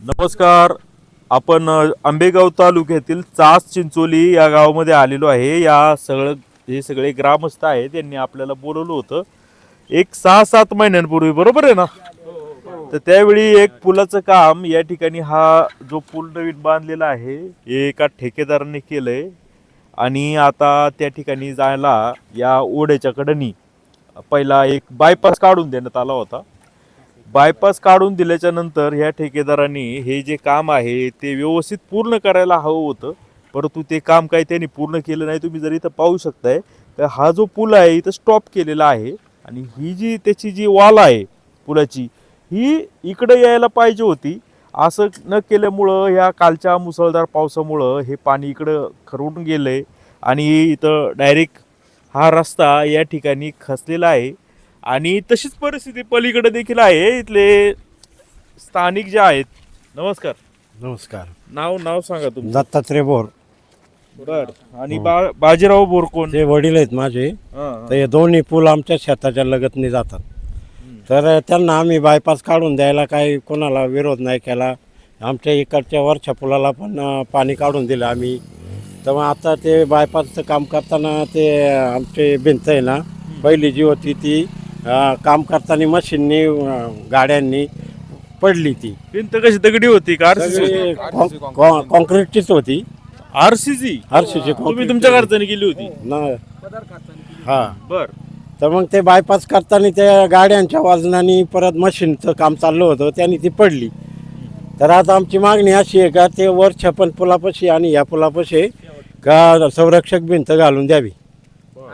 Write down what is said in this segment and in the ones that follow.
नमस्कार. आपण आंबेगाव तालुक्यातील चास चिंचोली या गावामध्ये आलेलो आहे. या सगळं हे सगळे ग्रामस्थ आहेत त्यांनी आपल्याला बोलवलं होतं. एक सहा सात महिन्यांपूर्वी बरोबर आहे ना? तर त्यावेळी एक पुलाचं काम या ठिकाणी हा जो पूल नवीन बांधलेला आहे हे एका ठेकेदाराने केलंय. आणि आता त्या ठिकाणी जायला या ओढ्याच्या कडनी पहिला एक बायपास काढून देण्यात आला होता. बायपास काढून दिल्याच्या नंतर ह्या ठेकेदारांनी हे जे काम आहे ते व्यवस्थित पूर्ण करायला हवं होतं. परंतु ते काम काही त्यांनी पूर्ण केलं नाही. तुम्ही जर इथं पाहू शकताय तर हा जो पूल आहे इथं स्टॉप केलेला आहे. आणि ही जी त्याची जी वाल आहे पुलाची ही इकडे यायला पाहिजे होती. असं न केल्यामुळं ह्या कालच्या मुसळधार पावसामुळं हे पाणी इकडं खरवून आहे आणि इथं डायरेक्ट हा रस्ता या ठिकाणी खचलेला आहे. आणि तशीच परिस्थिती पलीकडे देखील आहे. इथले स्थानिक जे आहेत नमस्कार. नमस्कार. नाव नाव सांगा तुमचं. दत्तात्रय बोर. बर. आणि बा बाजीराव बोरकोण ते वडील आहेत माझे. हा, हा. तर हे दोन्ही पूल आमच्या शेताच्या लगतनी जातात. तर त्यांना आम्ही बायपास काढून द्यायला काही कोणाला विरोध नाही केला. आमच्या इकडच्या वरच्या पुलाला पण अं, पाणी काढून दिलं आम्ही. तर मग आता ते बायपासचं काम करताना ते आमची भिंत आहे ना पहिली जी होती ती काम करताना मशीननी गाड्यांनी पडली ती. भिंत कशी दगडी होती का आरसीसी सगळी कॉं- कॉं- कॉन्क्रीटचीच होती. आरसीसी हरशीची तुम्ही तुमच्या खर्चाने केली होती. ना. हा. बर. तर मग ते बायपास करताना त्या गाड्यांच्या वाजनाने परत मशीनचं काम चाललं होतं त्यांनी ती पडली. तर आता आमची मागणी अशी आहे का ते वर छप्पन पुलापाशी आणि ह्या पुलापाशी का संरक्षक भिंत घालून द्यावी.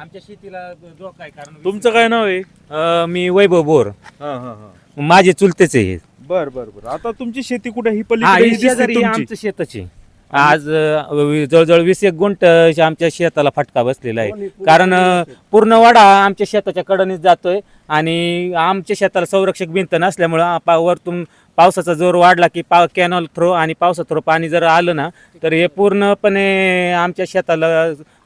आमच्या शेतीला धोका आहे कारण तुमचं काय नाव आहे? अं, मी वैभव बोर. हा हा हा. माझे चुलतेच आहे हे. बर बर बर. आता तुमची शेती कुठे ही हा पलीकडे ही ही दिसते शेजारी तुमची. आमचं शेतच. आहे आज अं, वी- जवळजवळ वीस एक गुंठ आमच्या शेताला फटका बसलेला आहे. कारण अं, पूर्ण वाडा आमच्या शेताच्या कडनीच जातोय आणि आमच्या शेताला संरक्षक भिंत नसल्यामुळं आ- पा- वरतून पावसाचा जोर वाढला की पा कॅनॉल थ्रो आणि पावसा थ्रो पाणी जर आलं ना तर हे पूर्णपणे आमच्या शेताला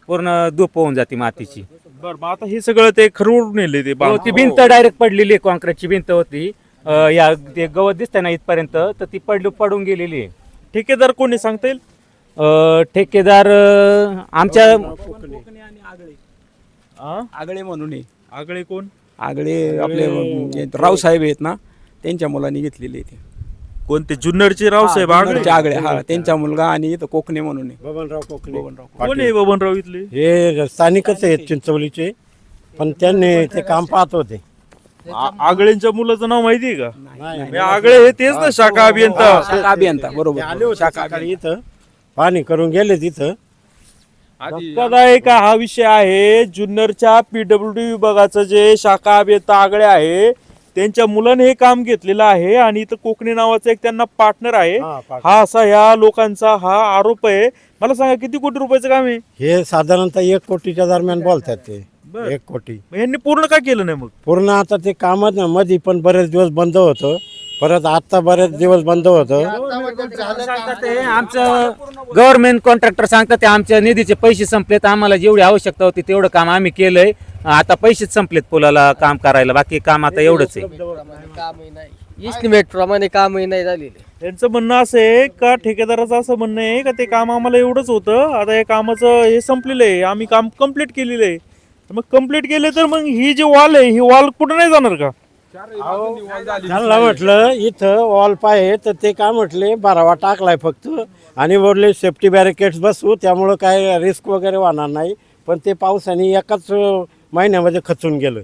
पूर्ण धूप होऊन जाते मातीची. बर मग आता हे सगळं ते खरवून नेले ते हो, ती भिंत डायरेक्ट पडलेली आहे कॉन्क्रीटची भिंत होती. अं, या ते गवत दिसतंय ना इथपर्यंत तर ती पडली पडून गेलेली आहे. ठेकेदार कोणी सांगता येईल? अं, ठेकेदार अं, आमच्या? आगळे म्हणून आहे. आगळे कोण? आगळे आपले जे रावसाहेब आहेत ना त्यांच्या मुलांनी घेतलेले ते. कोणते? जुन्नरचे रावसाहेब आगळे जुन्नरचे आगळे. हा त्यांच्या मुलगा आणि इथं कोकणे म्हणून आहे. बबनराव कोकणे. बबनराव कोण आहे बबनराव इथले? हे स्थानिकच आहेत चिंचवलीचे पण त्यांनी ते काम पाहत होते. आ- आगळेंच्या मुलाचं नाव माहितीये का? नाही. हे आगळे हे तेच ना शाखा अभियंता. शाखा अभियंता बरोबर शाखा सकाळी इथं. पाणी करून गेले तिथं धक्कादायक हा विषय आहे? जुन्नरच्या पीडब्ल्यूडी विभागाचं जे शाखा अभियंता आगळे आहे त्यांच्या मुलाने हे काम घेतलेलं आहे आणि इथं कोकणी नावाचा एक त्यांना पार्टनर आहे. हा, partner. हा असा ह्या लोकांचा हा आरोप आहे. मला सांगा किती कोटी रुपयाचं काम आहे? हे साधारणतः एक कोटीच्या दरम्यान बोलतात ते. बर. एक कोटी. मग यांनी पूर्ण का केलं नाही मग? पूर्ण आता ते कामच ना मध्ये पण बरेच दिवस बंद होतं. परत आता बरेच दिवस बंद होतं. सांगतात ते आमचं गव्हर्नमेंट कॉन्ट्रॅक्टर सांगतात ते आमच्या निधीचे पैसे संपलेत आम्हाला जेवढी आवश्यकता होती तेवढं काम आम्ही केलंय. आता पैसेच संपलेत पुलाला काम करायला बाकी काम आता एवढंच आहे. कामही नाही. इस्टिमेट प्रमाणे कामही नाही झालेले. त्यांचं म्हणणं असं आहे का ठेकेदाराचं असं म्हणणं आहे का ते काम आम्हाला एवढंच होतं. आता हे कामाचं हे संपलेलं आहे आम्ही काम कंप्लीट केलेलं आहे. मग कंप्लीट केले तर मग ही जी वॉल आहे ही वॉल कुठं नाही जाणार का? त्यांना म्हटलं इथं वॉल पाय तर ते काय म्हटले बारावा टाकलाय फक्त. आणि बोलले सेफ्टी बॅरिकेड्स बसवू त्यामुळं काय रिस्क वगैरे होणार नाही. पण ते पावसाने एकाच महिन्यामध्ये खचून गेलं.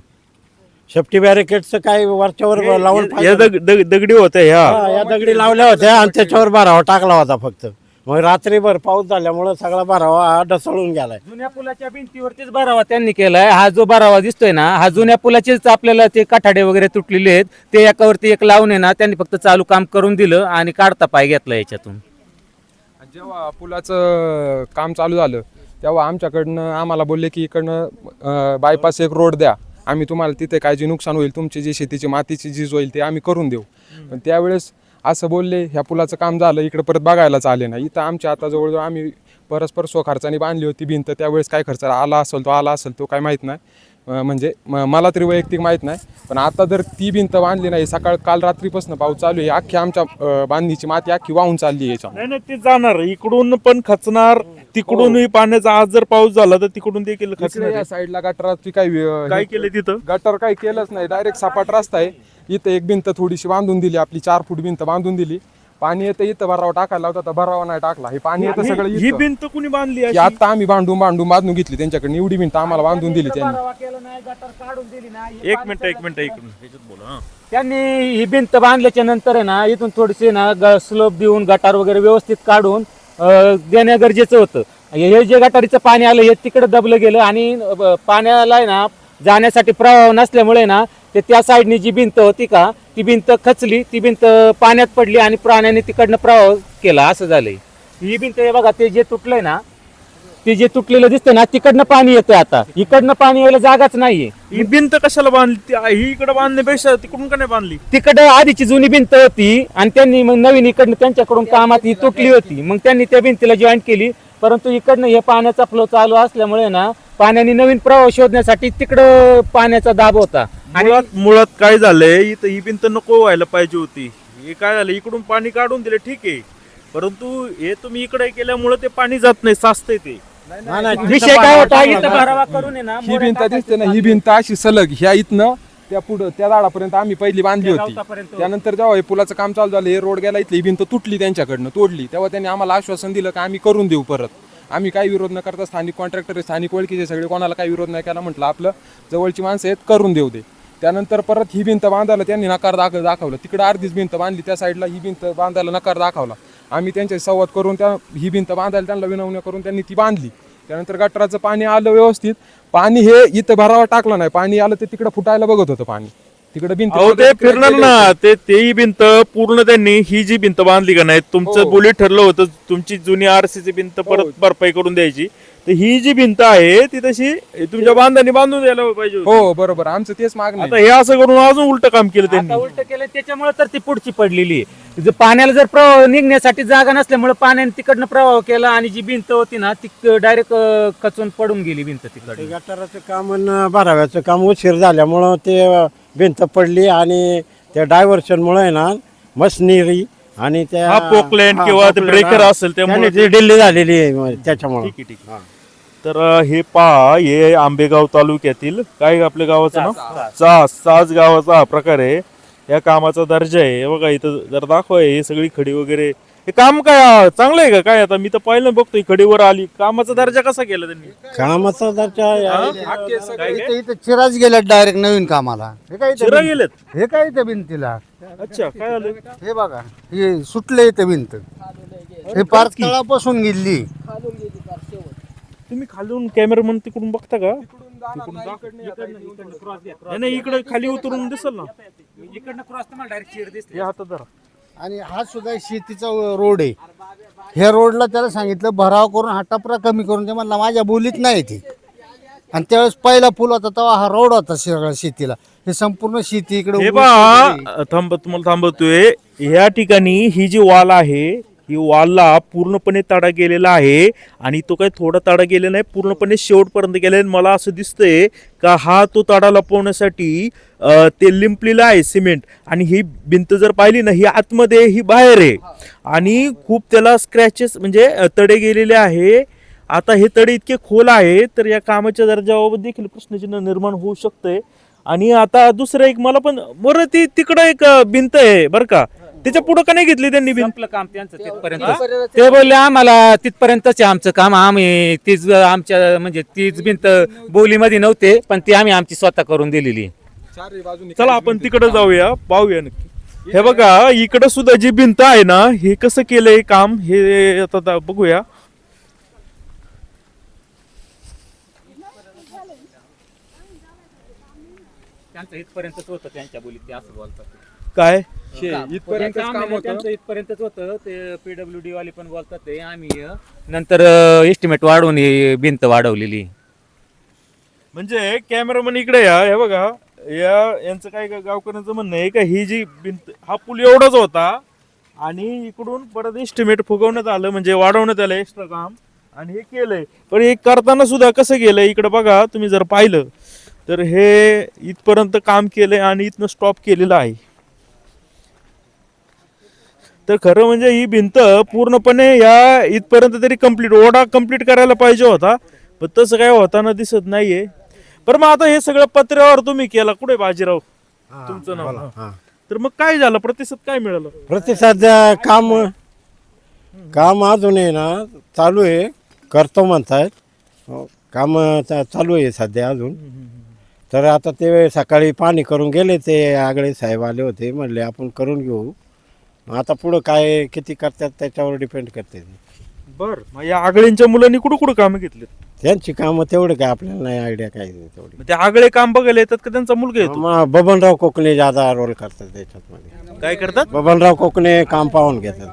सेफ्टी बॅरिकेडचं काय वरच्यावर लावून या पाहिजे. दग- दग- दगडी होत्या ह्या हा, या दगडी लावल्या होत्या आणि त्याच्यावर बारावा टाकला होता फक्त. मग रात्रीभर पाऊस झाल्यामुळं सगळा बारावा हा ढसळून गेलाय. जुन्या पुलाच्या भिंतीवरतीच बारावा त्यांनी केलाय. हा जो बारावा दिसतोय ना हा जुन्या पुलाचेच आपल्याला ते काठाडे वगैरे तुटलेले आहेत. ते एकावरती एक लावून आहे ना त्यांनी फक्त चालू काम करून दिलं आणि काढता पाय घेतला याच्यातून. जेव्हा पुलाचं काम चालू झालं तेव्हा आमच्याकडनं आम्हाला बोलले की इकडनं बायपास एक रोड द्या. आम्ही तुम्हाला तिथे काय जे नुकसान होईल तुमची जी शेतीची मातीची झीज होईल ते आम्ही करून देऊ. पण त्यावेळेस असं बोलले ह्या पुलाचं काम झालं इकडं परत बघायलाच आले नाही. इथं आमच्या आता जवळजवळ आम्ही परस्पर स्वखर्चाने बांधली होती भिंत त्यावेळेस काय खर्च आला असेल तो आला असेल तो काय माहीत नाही. म्हणजे म- मला तरी वैयक्तिक माहीत नाही पण आता जर ती भिंत बांधली नाही सकाळ काल रात्रीपासून पाऊस चालू आहे अख्खी आमच्या बांधणीची माती अख्खी वाहून चालली आहे याच्यावर. नाही नाही ते जाणार. इकडून पण खचणार तिकडूनही पाण्याचा आज जर पाऊस झाला तर तिकडून देखील इकडे खचणार या. साईडला गटाराची काही अं, काय केलं तिथं? गटर काही केलंच नाही. डायरेक्ट सपाट रस्ता आहे. इथं एक भिंत थोडीशी बांधून दिली आपली चार फूट भिंत बांधून दिली. पाणी येतं इथं भरावा टाकायला लावता तर भरावा नाही टाकला हे पाणी येतं सगळं ही ही इथं. भिंत कुणी बांधली की अशी? आता आम्ही भांडून भांडून बांधून घेतली त्यांच्याकडे एवढी भिंत आम्हाला बांधून दिली त्यांनी एक मिनिट एक मिनिट एक मिनिट ह्याच्यात बोला हा. त्यांनी ही भिंत बांधल्याच्या नंतर आहे ना इथून थोडीशी ना स्लोप देऊन गटार वगैरे व्यवस्थित काढून अं, देणं गरजेचं होतं हे हे जे गटारीचं पाणी आलं हे तिकडे दबलं गेलं आणि अं, पाण्याला आहे ना जाण्यासाठी प्रवाह नसल्यामुळे ना ते त्या साईडनी जी भिंत होती का ती भिंत खचली ती भिंत पाण्यात पडली आणि प्राण्याने तिकडनं प्रवाह केला असं झालंय. ही भिंत हे बघा ते जे तुटलंय ना ते जे तुटलेलं दिसतं ना तिकडनं पाणी येतं आता. इकडनं पाणी यायला जागाच नाहीये. ही भिंत कशाला बांधली? ती- ही इकडे बांधण्यापेक्षा तिकडून का नाही बांधली? तिकडं आधीची जुनी भिंत होती आणि त्यांनी मग नवीन इकडनं त्यांच्याकडून कामात ही तुटली होती. मग त्यांनी त्या भिंतीला जॉईन केली. परंतु इकडनं हे पाण्याचा फ्लो चालू असल्यामुळे ना पाण्याने नवीन प्रवाह शोधण्यासाठी तिकडं पाण्याचा दाब होता. मुळात मुळात काय झालंय इथं ही भिंत नको व्हायला पाहिजे होती. हे काय झालं इकडून पाणी काढून दिलं ठीक आहे. परंतु हे तुम्ही इकडे केल्यामुळे ते पाणी जात नाही साचतंय ते. नाही, नाही, विषय काय होता? पाणी इथं भरावा करून आहे ना ही भिंत दिसते ना ही भिंत अशी सलग ह्या इथनं त्या पुढं त्या झाडापर्यंत आम्ही पहिली बांधली होती. गावतापर्यंत त्यानंतर जेव्हा हे पुलाचं काम चालू झालं हे रोड गेला इथली ही भिंत तुटली त्यांच्याकडनं तोडली. तेव्हा त्यांनी आम्हाला आश्वासन दिलं की आम्ही करून देऊ परत. आम्ही काही विरोध न करता स्थानिक कॉन्ट्रॅक्टर स्थानिक ओळखीचे सगळे कोणाला काही विरोध नाही केला म्हटलं आपलं. जवळची माणसं आहेत करून देऊ दे. त्यानंतर परत ही भिंत बांधायला त्यांनी नकार दाख दाखवलं. तिकडे अर्धीच भिंत बांधली त्या साईडला ही भिंत बांधायला नकार दाखवला. आम्ही त्यांच्याशी संवाद करून त्या ही भिंत बांधायला त्यांना विनवण्या करून त्यांनी ती बांधली. त्यानंतर गटराचं पाणी आलं व्यवस्थित. पाणी हे इथं भरावा टाकलं नाही. पाणी आलं ते तिकडे फुटायला बघत होतं पाणी. तिकडे भिंत अहो ते फिरणार ना. ते तेही भिंत पूर्ण त्यांनी ही जी भिंत बांधली का नाही तुमचं हो. बोली ठरलं होतं. तुमची जुनी आरसीची भिंत परत भरपाई करून द्यायची. तर ही जी भिंत आहे ती तशी तुमच्या बांधाने बांधून द्यायला पाहिजे होती. हो बरोबर. आमचं तेच मागणं आता आहे. हे असं करून अजून उलट काम केलं आता त्यांनी उलट केलं त्याच्यामुळे तर ती पुढची पडलेली आहे. जर पाण्याला जर प्रवाह निघण्यासाठी जागा नसल्यामुळे पाण्याने तिकडनं प्रवाह केला आणि जी भिंत होती ना ती डायरेक्ट कचून पडून गेली भिंत ते तिकडे गटाराचं काम आणि बाराव्याचं काम उशीर झाल्यामुळं ते भिंत पडली आणि त्या डायव्हर्शनमुळे आहे ना मशनरी आणि त्या हा पोकलँड हा, किंवा ते पोकलँड, ब्रेकर हा. असेल त्यामुळे त्याने ती डिल्ली झालेली आहे त्याच्यामुळं. ठीक आहे ठीक आहे. तर हे पहा हे आंबेगाव तालुक्यातील काय आपल्या गावाचं नाव? चास. चास. गावाचा हा प्रकार आहे. या कामाचा दर्जा आहे. बघा इथं जर दाखवा हे सगळी खडी वगैरे. हे काम काय चांगलं आहे का? काय आता मी तर पाहिलं बघतोय खडीवर आली. कामाचा दर्जा कसा केला त्यांनी? कामाचा दर्जा सगळे- इथे इथे चिराज गेल्यात डायरेक्ट नवीन कामाला. हे काय इथे चिरा भिंत- गेलेत? हे काय इथे भिंतीला? अच्छा काय झालं हे बघा हे सुटले इथे भिंत. हे पार तळापासून गेली. तुम्ही खालून कॅमेरामन तिकडून बघता का? नाही, नाही इकडे खाली उतरून दिसल ना. इकडनं क्रॉस तुम्हाला डायरेक्ट चिर दिसते. हे हातात धरा. आणि हा सुद्धा शेतीचा रोड आहे. ह्या रोडला त्याला सांगितलं भराव करून हा टपरा कमी करून ते म्हणला माझ्या बोलीत नाही ते. आणि त्यावेळेस पहिला पूल होता तेव्हा हा रोड होता सगळ्या शेतीला. हे संपूर्ण शेती इकडे हे उभी पहा शेती. थांब तुम्हाला थांबवतोय ह्या ठिकाणी ही जी वाल आहे की वालला पूर्णपणे तडा गेलेला आहे आणि तो काही थोडा तडा गेलेला नाही पूर्णपणे शेवटपर्यंत गेला आहे. मला असं दिसतंय का हा तो तडा लपवण्यासाठी ते लिंपलेलं आहे सिमेंट. आणि ही भिंत जर पाहिली ना ही आतमध्ये ही बाहेर आहे. आणि खूप त्याला स्क्रॅचेस म्हणजे तडे गेलेले आहे. आता हे तडे इतके खोल आहे तर या कामाच्या दर्जाबाबत देखील प्रश्नचिन्ह निर्माण होऊ शकतंय. आणि आता दुसरं एक मला पण बरं ती तिकडं एक भिंत आहे बरं का. त्याच्या पुढं का नाही घेतली त्यांनी भिंत संपलं काम त्यांचं तिथपर्यंत. ते बोलले आम्हाला तिथपर्यंतच आहे आमचं काम. आम्ही तीच आमच्या म्हणजे तीच भिंत बोलीमध्ये नव्हते पण ती आम्ही आमची स्वतः करून दिलेली. चारही बाजूनी चला आपण तिकडे जाऊया. पाहूया नक्की. हे बघा इकडं सुद्धा जी भिंत आहे ना हे कसं केलंय काम हे आता दा- बघूया. त्यांचं इथपर्यंतच होतं त्यांच्या बोलीत ते असं बोलतात. काय? शे, इथपर्यंतच त्यांचं काम आम्हाला होतं. त्यांचं इथपर्यंतच होतं. ते पीडब्ल्यू डी वाले पण बोलतात ते आम्ही अं, नंतर एस्टिमेट वाढवून ही भिंत वाढवलेली. म्हणजे कॅमेरामन इकडे या हे बघा. या यांचं काय गा- गावकऱ्यांचं म्हणणं आहे का ही जी भिंत हा पूल एवढाच होता आणि इकडून परत एस्टिमेट फुगवण्यात आलं म्हणजे वाढवण्यात आलं एक्स्ट्रा काम. आणि हे केलंय. पण हे करताना सुद्धा कसं गेलंय इकडे बघा तुम्ही जर पाहिलं तर हे इथपर्यंत काम केलंय आणि इथनं स्टॉप केलेलं आहे. तर खरं म्हणजे ही भिंत पूर्णपणे या इथपर्यंत तरी कंप्लीट ओढा कंप्लीट करायला पाहिजे होता. पण तसं काय होताना दिसत नाहीये. पण मग आता हे सगळं पत्र्यावर तुम्ही केला. कुठे बाजीराव? तुमचं नाव. हा. तर मग काय झालं? प्रतिसाद काय मिळालं? प्रतिसाद अं, काम काम अजून आहे ना चालू आहे. करतो म्हणतायत. हो, काम चा- चालू आहे सध्या अजून. तर आता ते सकाळी पाणी करून गेले ते आगळे साहेब आले होते. म्हणले आपण करून घेऊ. मग आता पुढं काय किती करतात त्याच्यावर डिपेंड करते ते. बर मग या आगळींच्या मुलांनी कुठं कुठं कामं घेतली त्यांची कामं तेवढं काय आपल्याला नाही आयडिया काय नाही तेवढी. ते आगळे काम बघायला येतात का त्यांचा मुलगा येतो? मग बबनराव कोकणे ज्यादा रोल करतात त्याच्यात मध्ये काय करतात? बबनराव कोकणे काम पाहून घेतात.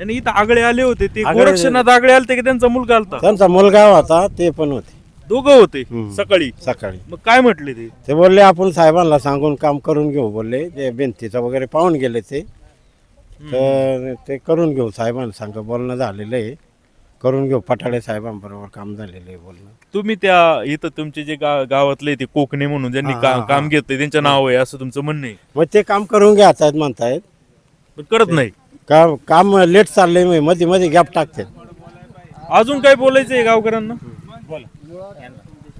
आणि इथं आगळे आले होते ते आगळे- गोरक्षनाथ आगळे आलते की त्यांचा मुलगा आलता? त्यांचा मुलगा होता ते पण होते. दोघं होते हम्म. सकाळी. सकाळी. मग काय म्हटले ते? ते बोलले आपण साहेबांना सांगून काम करून घेऊ बोलले. ते भिंतीचं वगैरे पाहून गेले ते. तर ते करून घेऊ साहेबांना सांग बोलणं झालेलं आहे. करून घेऊ पठाडे साहेबांबरोबर काम झालेलं आहे बोलणं. तुम्ही त्या इथं तुमचे जे गा- गावातले ते कोकणे म्हणून ज्यांनी हा, का- हा, काम. घेतलंय त्यांचं नाव आहे असं तुमचं म्हणणं आहे. मग ते काम करून घ्यायचं म्हणतायत. पण करत नाही. काम काम लेट चाललंय मग मध्ये मध्ये गॅप टाकते अजून काय बोलायचंय गावकऱ्यांना?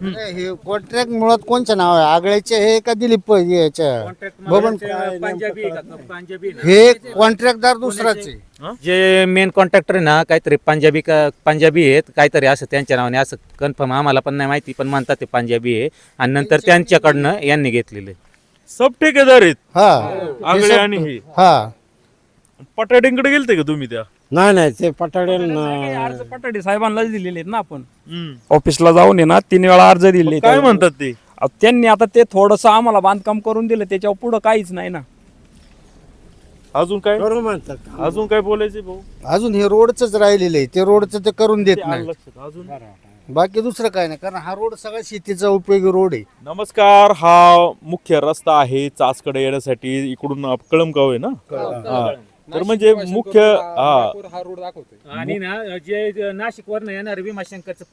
हे कॉन्ट्रॅक्ट मुळात कोणचं नाव आहे? आगळ्याचे हे का दिलीप याच्या बबन हे कॉन्ट्रॅक्टदार दुसराच. आहे जे मेन कॉन्ट्रॅक्टर आहे ना काहीतरी पंजाबी का पंजाबी आहेत काहीतरी असं त्यांच्या नावाने असं कन्फर्म आम्हाला पण नाही माहिती पण म्हणतात ते पंजाबी आहे. आणि नंतर त्यांच्याकडनं यांनी घेतलेलं. सब ठेकेदार आहेत. हा. आगळे आणि हे. हा. पटाड्यांकडे गेलते का तुम्ही त्या? नाही नाही ते अर्ज पटाडे साहेबांनाच दिलेले आहेत ना आपण. ऑफिसला जाऊन आहे ना तीन वेळा अर्ज दिले काय म्हणतात ते? त्यांनी आता ते थोडस आम्हाला बांधकाम करून दिलं त्याच्यावर पुढं काहीच नाही ना. अजून काय? करू म्हणतात अजून काय बोलायचे भाऊ? अजून हे रोडच राहिलेलं आहे ते रोडचं ते करून देत नाही. लक्षात. अजून? बाकी दुसरं काय नाही कारण हा रोड सगळा शेतीचा उपयोगी रोड आहे. नमस्कार हा मुख्य रस्ता आहे चासकडे येण्यासाठी इकडून कळमगाव आहे ना? हा. तर म्हणजे मुख्य हा. हा रोड दाखवतोय. आणि ना जे नाशिक वरनं येणार भीमाशंकरचं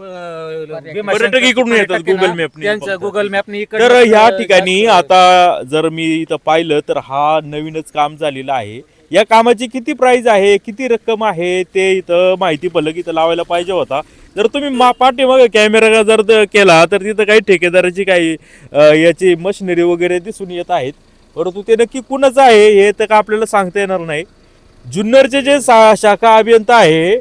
पर्यटक इकडून येतात Google Map ने त्यांचं फक्त. गुगल मॅपनी तर ह्या ठिकाणी आता जर मी इथं पाहिलं तर हा नवीनच काम झालेलं आहे. या कामाची किती प्राइस आहे किती रक्कम आहे ते इथं माहिती फलक इथं लावायला पाहिजे होता. जर तुम्ही मा पाठीमागे कॅमेरा जर द- केला तर तिथं काही ठेकेदाराची काही अं, याची मशिनरी वगैरे दिसून येत आहेत. परंतु ते नक्की कुणाचं आहे हे तर का आपल्याला सांगता येणार नाही. जुन्नरचे जे सा शाखा अभियंता आहे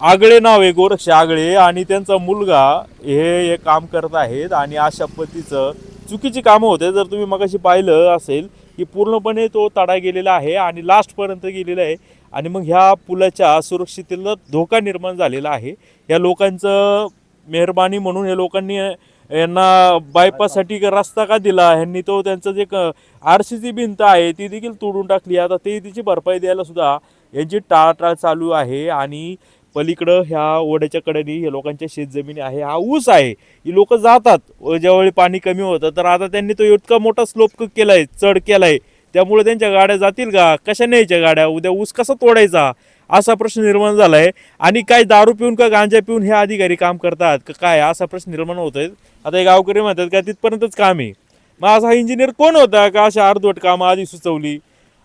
आगळे नाव आहे गोरक्ष आगळे आणि त्यांचा मुलगा हे हे काम करत आहेत आणि अशा पद्धतीचं चुकीची कामं होते. जर तुम्ही मगाशी पाहिलं असेल की पूर्णपणे तो तडा गेलेला आहे आणि लास्टपर्यंत गेलेला आहे आणि मग ह्या पुलाच्या सुरक्षितेला धोका निर्माण झालेला आहे. या लोकांचं मेहरबानी म्हणून या लोकांनी यांना बायपाससाठी रस्ता का दिला? ह्यांनी तो त्यांचं जे आर सी भिंत आहे ती देखील तोडून टाकली. आता ते तिची भरपाई द्यायला सुद्धा यांची टाळाटाळ चालू आहे आणि पलीकडं ह्या ओढ्याच्या कडेने हे लोकांच्या शेतजमिनी आहे. हा ऊस आहे. ही लोक जातात. व ज्यावेळी पाणी कमी होतं तर आता त्यांनी तो इतका मोठा स्लोप आहे चढ केला आहे त्यामुळे त्यांच्या गाड्या जातील का? कशा न्यायच्या गाड्या? उद्या ऊस कसा तोडायचा? असा प्रश्न निर्माण झाला आहे आणि काय दारू पिऊन का गांजा पिऊन हे अधिकारी काम करतात? का काय? असा प्रश्न निर्माण होतोय. आता हे गावकरी म्हणतात का तिथपर्यंतच काम आहे. मग असा इंजिनियर कोण होता का अशा अर्धवट कामं आधी सुचवली?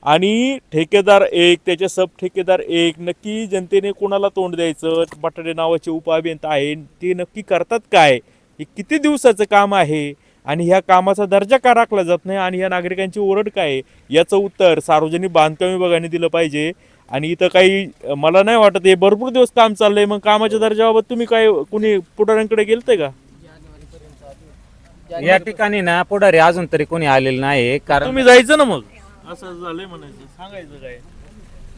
आणि ठेकेदार एक त्याचे सब ठेकेदार एक नक्की जनतेने कोणाला तोंड द्यायचं? बटाटे नावाचे उपअभियंता आहे. ते नक्की करतात काय? हे किती दिवसाचं काम आहे? आणि ह्या कामाचा दर्जा का राखला जात नाही? आणि ह्या नागरिकांची ओरड काय याचं उत्तर सार्वजनिक बांधकाम विभागाने दिलं पाहिजे. आणि इथं काही मला नाही वाटत हे भरपूर दिवस काम चाललंय मग कामाच्या दर्जाबाबत तुम्ही काय कुणी पुढाऱ्यांकडे गेलते का? या ठिकाणी ना पुढारी अजून तरी कोणी आलेलं नाही कारण तुम्ही जायचं ना मग? असं झालंय म्हणायचं सांगायचं काय?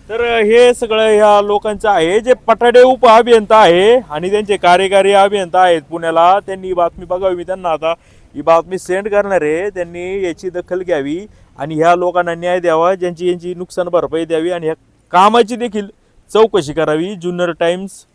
तर हे सगळं ह्या लोकांचं आहे जे पटाडे उप अभियंता आहे आणि त्यांचे कार्यकारी अभियंता आहेत पुण्याला त्यांनी ही बातमी बघावी मी त्यांना आता. ही बातमी सेंड करणार आहे त्यांनी याची दखल घ्यावी आणि ह्या लोकांना न्याय द्यावा ज्यांची यांची नुकसान भरपाई द्यावी आणि ह्या कामाची देखील चौकशी करावी. जुन्नर टाइम्स